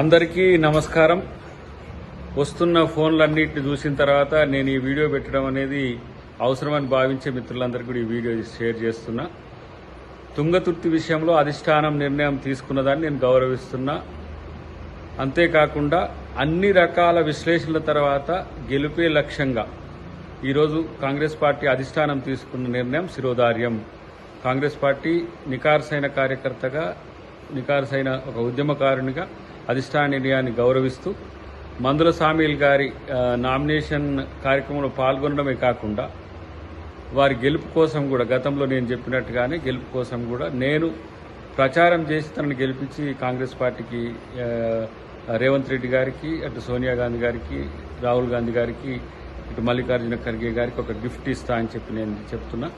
అందరికీ నమస్కారం. వస్తున్న ఫోన్లన్నింటిని చూసిన తర్వాత నేను ఈ వీడియో పెట్టడం అనేది అవసరమని భావించే మిత్రులందరికీ కూడా ఈ వీడియో షేర్ చేస్తున్నా. తుంగతుర్తి విషయంలో అధిష్టానం నిర్ణయం తీసుకున్నదాన్ని నేను గౌరవిస్తున్నా. అంతేకాకుండా అన్ని రకాల విశ్లేషణల తర్వాత గెలుపే లక్ష్యంగా ఈరోజు కాంగ్రెస్ పార్టీ అధిష్టానం తీసుకున్న నిర్ణయం శిరోధార్యం. కాంగ్రెస్ పార్టీ నికార్సైన కార్యకర్తగా నికార్సైన ఒక ఉద్యమకారునిగా అధిష్టాన గౌరవిస్తూ మందుల సామీల్ గారి నామినేషన్ కార్యక్రమంలో పాల్గొనడమే కాకుండా వారి గెలుపు కోసం కూడా గతంలో నేను చెప్పినట్టుగానే గెలుపు కోసం కూడా నేను ప్రచారం చేసి తనని గెలిపించి కాంగ్రెస్ పార్టీకి రేవంత్ రెడ్డి గారికి అటు సోనియా గాంధీ గారికి రాహుల్ గాంధీ గారికి ఇటు మల్లికార్జున ఖర్గే గారికి ఒక గిఫ్ట్ ఇస్తా అని చెప్పి నేను చెప్తున్నా.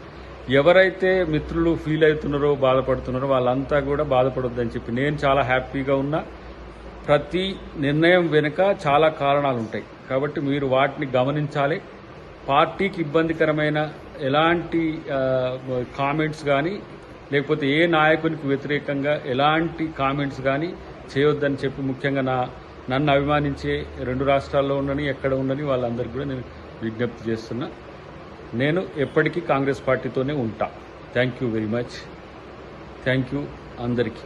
ఎవరైతే మిత్రులు ఫీల్ అవుతున్నారో బాధపడుతున్నారో వాళ్ళంతా కూడా బాధపడొద్దని చెప్పి నేను చాలా హ్యాపీగా ఉన్నా. ప్రతి నిర్ణయం వెనుక చాలా కారణాలు ఉంటాయి కాబట్టి మీరు వాటిని గమనించాలి. పార్టీకి ఇబ్బందికరమైన ఎలాంటి కామెంట్స్ కానీ లేకపోతే ఏ నాయకునికి వ్యతిరేకంగా ఎలాంటి కామెంట్స్ కానీ చేయొద్దని చెప్పి ముఖ్యంగా నా నన్ను అభిమానించే రెండు రాష్ట్రాల్లో ఉండని ఎక్కడ ఉండని వాళ్ళందరికీ కూడా నేను విజ్ఞప్తి చేస్తున్నా. నేను ఎప్పటికీ కాంగ్రెస్ పార్టీతోనే ఉంటా. Thank you very much. Thank you అందరికీ.